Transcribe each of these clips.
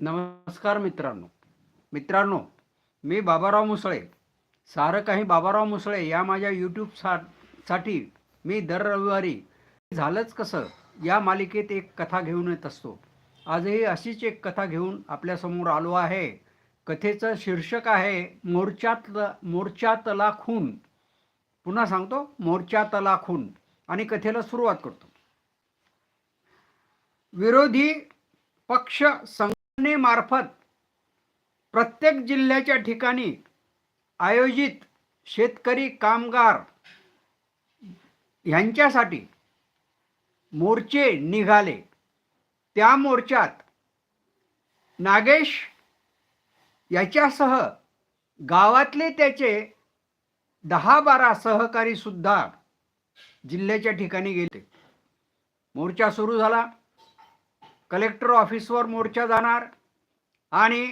नमस्कार मित्रांनो. मित्रांनो मी बाबाराव मुसळे. सारं काही बाबाराव मुसळे या माझ्या यूट्यूब सा साठी मी दर रविवारी झालंच कसं या मालिकेत एक कथा घेऊन येत असतो. आजही अशीच एक कथा घेऊन आपल्यासमोर आलो आहे. कथेचं शीर्षक आहे मोर्चात मोर्चातला खून पुन्हा सांगतो मोर्चातला खून आणि कथेला सुरुवात करतो. विरोधी पक्ष संघटनेमार्फत प्रत्येक जिल्ह्याच्या ठिकाणी आयोजित शेतकरी कामगार यांच्यासाठी मोर्चे निघाले. त्या मोर्चात नागेश याच्यासह गावातले त्याचे दहा बारा सहकारी सुद्धा जिल्ह्याच्या ठिकाणी गेले. मोर्चा सुरू झाला. कलेक्टर ऑफिसवर मोर्चा जाणार. आणि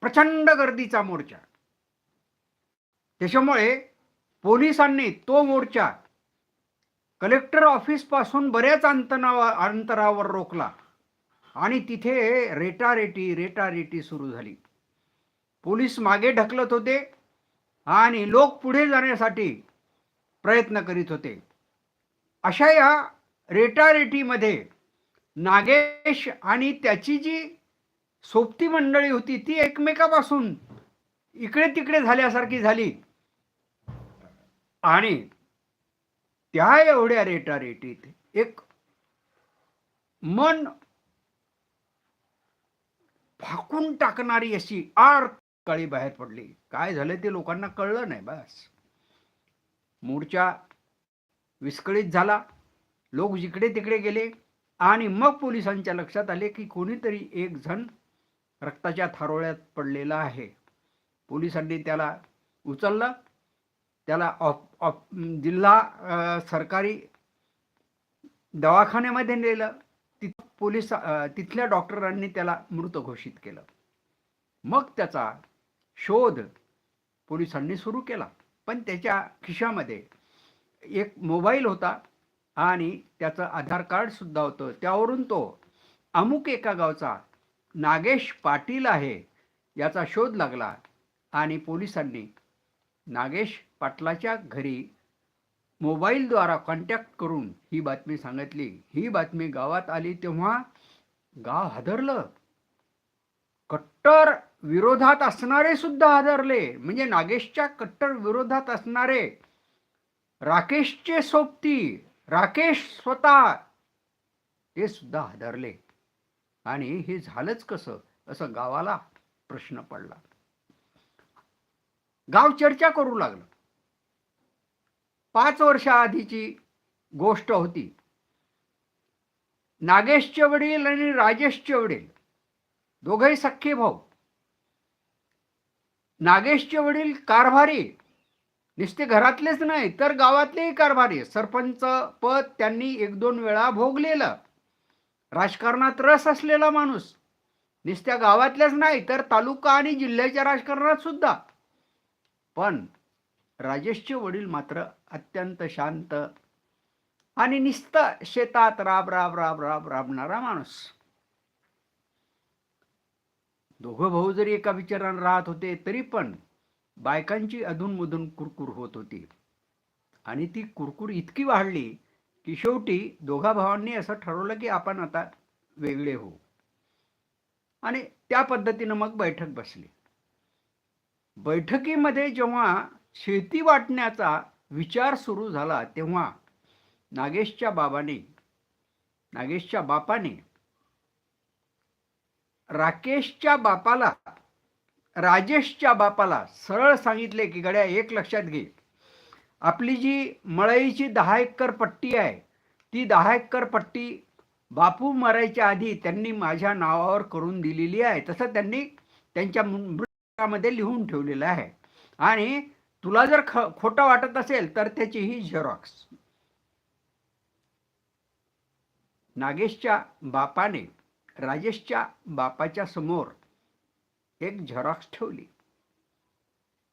प्रचंड गर्दीचा मोर्चा. त्याच्यामुळे पोलिसांनी तो मोर्चा कलेक्टर ऑफिसपासून बऱ्याच अंतरावर अंतरावर रोखला. आणि तिथे रेटारेटी रेटारेटी सुरू झाली. पोलीस मागे ढकलत होते आणि लोक पुढे जाण्यासाठी प्रयत्न करीत होते. अशा या रेटारेटीमध्ये नागेश आणि त्याची जी सोबती मंडळी होती ती एकमेकापासून इकडे तिकडे झाल्यासारखी झाली. आणि त्या एवढ्या रेटारेटीत एक मन फाकून टाकणारी अशी आर काळी बाहेर पडली. काय झालं ते लोकांना कळलं नाही बस. मोर्चा विस्कळीत झाला. लोक जिकडे तिकडे गेले. आणि मग पोलिसांच्या लक्षात आले की कोणीतरी एक जण रक्ताच्या थारोळ्यात पडलेला आहे. पोलिसांनी त्याला उचललं. त्याला ऑप ऑप जिल्हा सरकारी दवाखान्यामध्ये नेलं. तिथ पोलीस तिथल्या डॉक्टरांनी त्याला मृत घोषित केलं. मग त्याचा शोध पोलिसांनी सुरू केला. पण त्याच्या खिशामध्ये एक मोबाईल होता. आणि त्याचं आधार कार्ड सुद्धा होतं. त्यावरून तो अमुक एका गावचा नागेश पाटील आहे याचा शोध लागला आणि पोलिसांनी नागेश पाटलाच्या घरी मोबाईलद्वारा कॉन्टॅक्ट करून ही बातमी सांगितली. ही बातमी गावात आली तेव्हा गाव हादरलं. कट्टर विरोधात असणारे सुद्धा हादरले. म्हणजे नागेशच्या कट्टर विरोधात असणारे राकेशचे सोबती राकेश स्वतः ते सुद्धा हादरले. आणि हे झालंच कसं? असं गावाला प्रश्न पडला. गाव चर्चा करू लागलं. पाच वर्षाआधीची गोष्ट होती. नागेशचे वडील आणि राजेशचे वडील दोघही सख्खे भाऊ. नागेशचे वडील कारभारी नुसते घरातलेच नाही तर गावातलेही कारभारी सरपंच पद त्यांनी एक दोन वेळा भोगलेलं. राजकारणात रस असलेला माणूस. नुसत्या गावातल्याच नाही तर तालुका आणि जिल्ह्याच्या राजकारणात सुद्धा. पण राजेशचे वडील मात्र अत्यंत शांत आणि निस्त शेतात राब राब राब राब राबणारा माणूस. दोघं भाऊ जरी एका विचारानं राहत होते तरी पण बायकांची अधूनमधून कुरकुर होत होती. आणि ती कुरकुर इतकी वाढली की शेवटी दोघा भावांनी असं ठरवलं की आपण आता वेगळे होऊ. आणि त्या पद्धतीनं मग बैठक बसली. बैठकीमध्ये जेव्हा शेती वाटण्याचा विचार सुरू झाला तेव्हा नागेशच्या बाबाने नागेशच्या बापाने राकेशच्या बापाला राजेशच्या बापाला सरळ सांगितले की गड्या एक लक्षात घे. आपली जी मळईची दहा एकर पट्टी आहे ती दहा एकर पट्टी बापू मरायच्या आधी त्यांनी माझ्या नावावर करून दिलेली आहे. तसं त्यांनी त्यांच्या मृतामध्ये लिहून ठेवलेलं आहे. आणि तुला जर ख खोटं वाटत असेल तर त्याची ही झेरॉक्स. नागेशच्या बापाने राजेशच्या बापाच्या समोर एक झेरॉक्स ठेवली.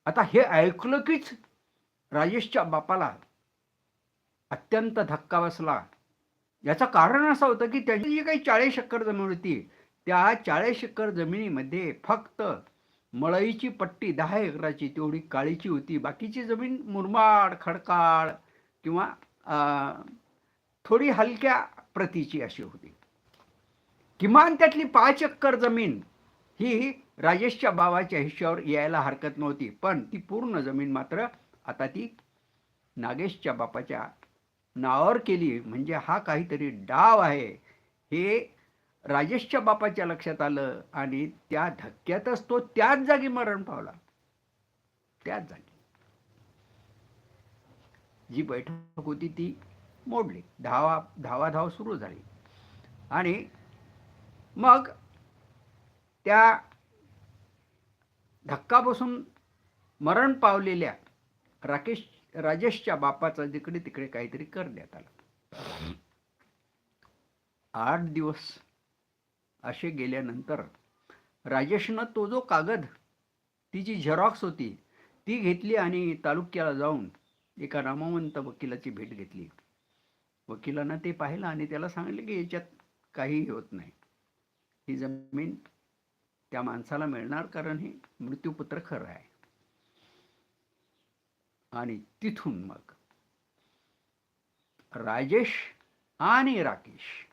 आता हे ऐकलं कीच राजेशच्या बापाला अत्यंत धक्का बसला. याचं कारण असं होतं की त्याची जी काही चाळीस एकर जमीन होती त्या चाळीस एकर जमिनीमध्ये फक्त मळईची पट्टी दहा एकराची तेवढी काळीची होती. बाकीची जमीन मुरमाड खडकाळ किंवा अं, थोडी हलक्या प्रतीची अशी होती. किमान त्यातली पाच एकर जमीन ही राजेशच्या बाबाच्या हिश्श्यावर यायला हरकत नव्हती पण ती पूर्ण जमीन मात्र आता ती नागेशच्या बापाच्या नावावर केली. म्हणजे हा काहीतरी डाव आहे. हे राजेशच्या बापाच्या लक्षात आलं आणि त्या धक्क्यातच तो त्याच जागी मरण पावला. त्याच जागी. जी बैठक होती ती मोडली. धावा धावाधाव सुरू झाली. आणि मग त्या धक्का बसून मरण पावलेल्या राकेश राजेशच्या बापाचा जिकडे तिकडे काहीतरी कर देण्यात आला. आठ दिवस असे गेल्यानंतर राजेशनं तो जो कागद ती जी झेरॉक्स होती ती घेतली आणि तालुक्याला जाऊन एका रामवंत वकिलाची भेट घेतली. वकिलानं ते पाहिलं आणि त्याला सांगितलं की याच्यात काहीही होत नाही. ही जमीन त्या माणसाला मिळणार कारण हे मृत्यूपत्र खरं आहे. आणि तिथून मग राजेश आणि राकेश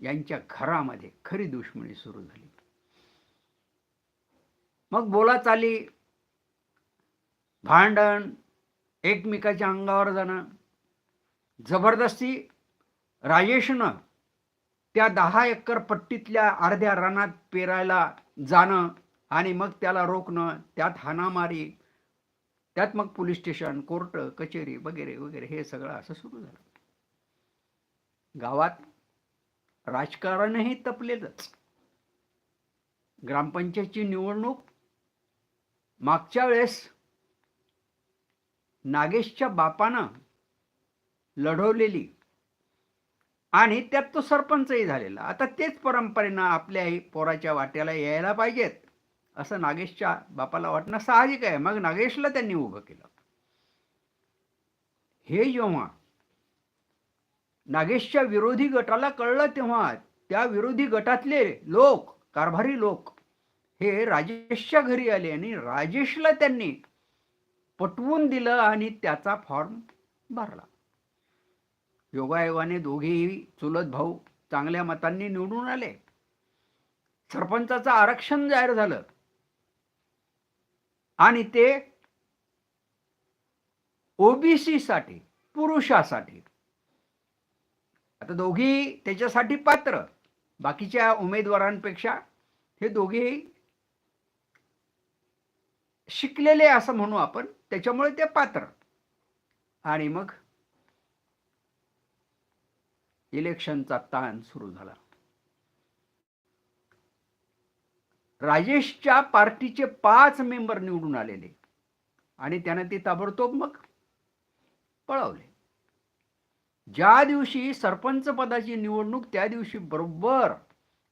यांच्या घरामध्ये खरी दुश्मनी सुरू झाली. मग बोला चाली भांडण एकमेकाच्या अंगावर जाणं जबरदस्ती राजेशनं त्या दहा एकर पट्टीतल्या अर्ध्या रानात पेरायला जाणं आणि मग त्याला रोखणं त्यात हाणामारी त्यात मग पोलीस स्टेशन कोर्ट कचेरी वगैरे वगैरे हे सगळं असं सुरू झालं. गावात राजकारणही तपलेलंच. ग्रामपंचायतची निवडणूक मागच्या वेळेस नागेशच्या बापानं लढवलेली आणि त्यात तो सरपंचही झालेला. आता तेच परंपरेनं आपल्या पोराच्या वाट्याला यायला पाहिजेत असं नागेशच्या बापाला वाटणं साहजिक आहे. मग नागेशला त्यांनी उभं केलं. हे जेव्हा नागेशच्या विरोधी गटाला कळलं तेव्हा त्या विरोधी गटातले लोक कारभारी लोक हे राजेशच्या घरी आले आणि राजेशला त्यांनी पटवून दिलं आणि त्याचा फॉर्म भरला. योगायोगाने दोघेही चुलत भाऊ चांगल्या मतांनी निवडून आले. सरपंचाचं आरक्षण जाहीर झालं. आणि ते ओबीसी साठी पुरुषासाठी. आता दोघी त्याच्यासाठी पात्र. बाकीच्या उमेदवारांपेक्षा हे दोघेही शिकलेले असं म्हणू आपण त्याच्यामुळे ते पात्र. आणि मग इलेक्शनचा ताण सुरू झाला. राजेशच्या पार्टीचे पाच मेंबर निवडून आलेले आणि त्याने ते ताबडतोब मग पळवले. ज्या दिवशी सरपंच पदाची निवडणूक त्या दिवशी बरोबर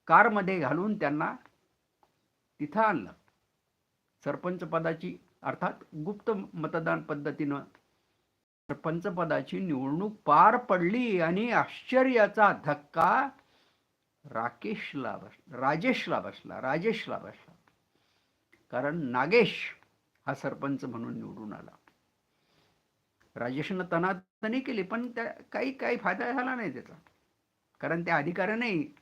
कारमध्ये घालून त्यांना तिथं आणलं. सरपंच पदाची अर्थात गुप्त मतदान पद्धतीनं सरपंच पदाची निवडणूक पार पडली आणि आश्चर्याचा धक्का राकेशला बस राजेशला बसला राजेशला बसला. कारण नागेश हा सरपंच म्हणून निवडून आला. राजेशनं तनातनी केली पण त्या काही काही फायदा झाला नाही त्याचा. कारण त्या अधिकाऱ्याने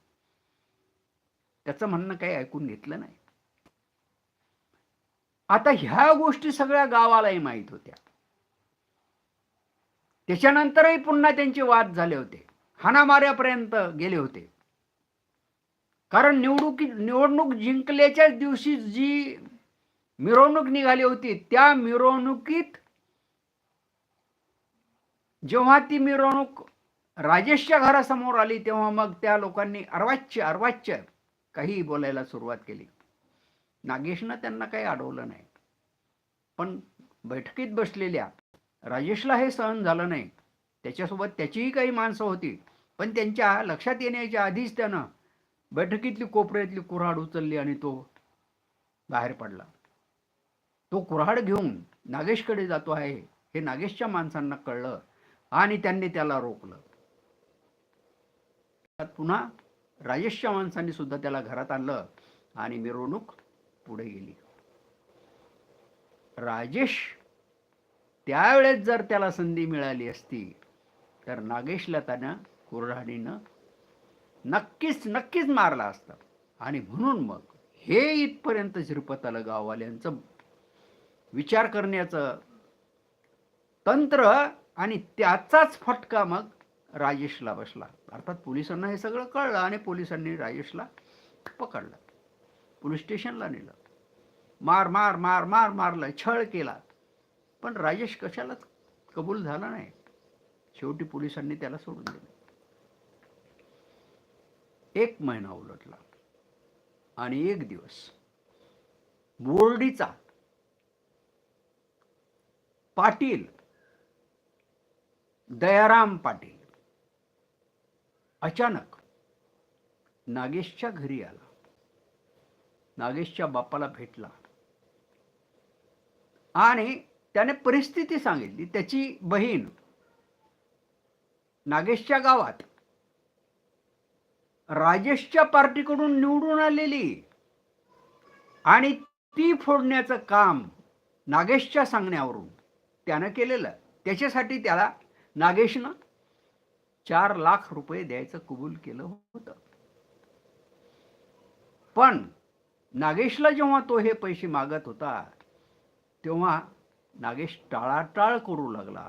त्याचं म्हणणं काही ऐकून घेतलं नाही. आता ह्या गोष्टी सगळ्या गावालाही माहीत होत्या. त्याच्यानंतरही पुन्हा त्यांचे वाद झाले होते. हाणामाऱ्यापर्यंत गेले होते. कारण निवडणुकी निवडणूक जिंकल्याच्याच दिवशी जी मिरवणूक निघाली होती त्या मिरवणुकीत जेव्हा ती मिरवणूक राजेशच्या घरासमोर आली तेव्हा मग त्या लोकांनी अर्वाच्य अर्वाच्य काही बोलायला सुरुवात केली. नागेशनं त्यांना काही अडवलं नाही. पण बैठकीत बसलेल्या राजेशला हे सहन झालं नाही. त्याच्यासोबत त्याचीही काही माणसं होती. पण त्यांच्या लक्षात येण्याच्या आधीच त्यानं बैठकीतली कोपऱ्यातली कुऱ्हाड उचलली आणि तो बाहेर पडला. तो कुऱ्हाड घेऊन नागेशकडे जातो आहे हे नागेशच्या माणसांना कळलं आणि त्यांनी त्याला रोखलं. पुन्हा राजेशच्या माणसांनी सुद्धा त्याला घरात आणलं आणि मिरवणूक पुढे गेली. राजेश त्यावेळेस जर त्याला संधी मिळाली असती तर नागेशला त्यानं कुऱ्हाडीनं नक्कीच नक्कीच मारला असता. आणि म्हणून मग हे इथपर्यंत झिरपत आलं गाववाल्यांचं विचार करण्याचं तंत्र आणि त्याचाच फटका मग राजेशला बसला. अर्थात पोलिसांना हे सगळं कळलं आणि पोलिसांनी राजेशला पकडलं. पोलीस स्टेशनला नेलं. मार मार मार मार मारलं छळ केला. पण राजेश कशालाच कबूल झाला नाही? शेवटी पोलिसांनी त्याला सोडून दिले. एक महिना उलटला आणि एक दिवस बोर्डीचा पाटील दयाराम पाटील अचानक नागेशच्या घरी आला. नागेशच्या बापाला भेटला. आणि त्याने परिस्थिती सांगितली. त्याची बहीण नागेशच्या गावात राजेशच्या पार्टीकडून निवडून आलेली आणि ती फोडण्याचं काम नागेशच्या सांगण्यावरून त्यानं केलेलं. त्याच्यासाठी त्याला नागेशनं चार लाख रुपये द्यायचं कबूल केलं होतं. पण नागेशला जेव्हा तो हे पैसे मागत होता तेव्हा नागेश टाळाटाळ करू लागला.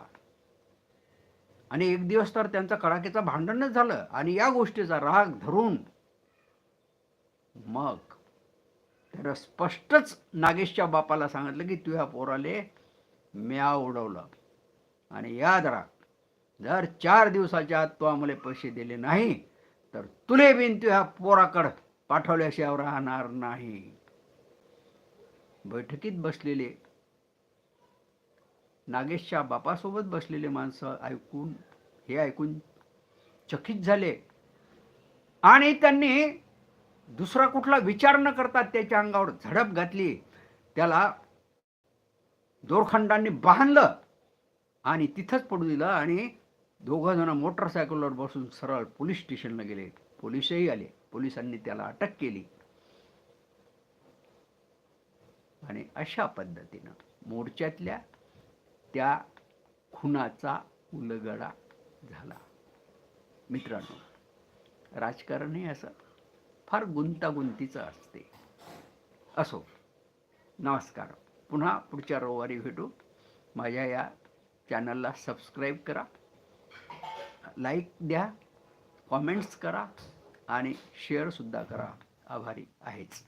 आणि एक दिवस तर त्यांचा कडाक्याचं भांडणच झालं. आणि या गोष्टीचा राग धरून मग त्यानं स्पष्टच नागेशच्या बापाला सांगितलं की तुझ्या पोराले म्या उडवलं. आणि याद राख जर चार दिवसाच्या आत तू आम्हाला पैसे दिले नाही तर तुले बिन तुझ्या पोराकडं पाठवल्याशिवाय राहणार नाही. बैठकीत बसलेले नागेशच्या बापासोबत बसलेले माणसं ऐकून हे ऐकून चकित झाले. आणि त्यांनी दुसरा कुठला विचार न करता त्याच्या अंगावर झडप घातली. त्याला दोरखंडांनी बांधलं आणि तिथंच पडू दिलं आणि दोघं जण मोटरसायकलवर बसून सरळ पोलीस स्टेशनला गेले. पोलिसही आले. पोलिसांनी त्याला अटक केली. आणि अशा पद्धतीनं मोर्चातल्या त्या खुनाचा उलगडा झाला. मित्रांनो राजकारण हे असं फार गुंतागुंतीचं असते. असो नमस्कार. पुन्हा पुढच्या रविवारी भेटू. माझ्या या चॅनलला सबस्क्राईब करा. लाईक द्या कॉमेंट्स करा आणि शेअरसुद्धा करा. आभारी आहेच.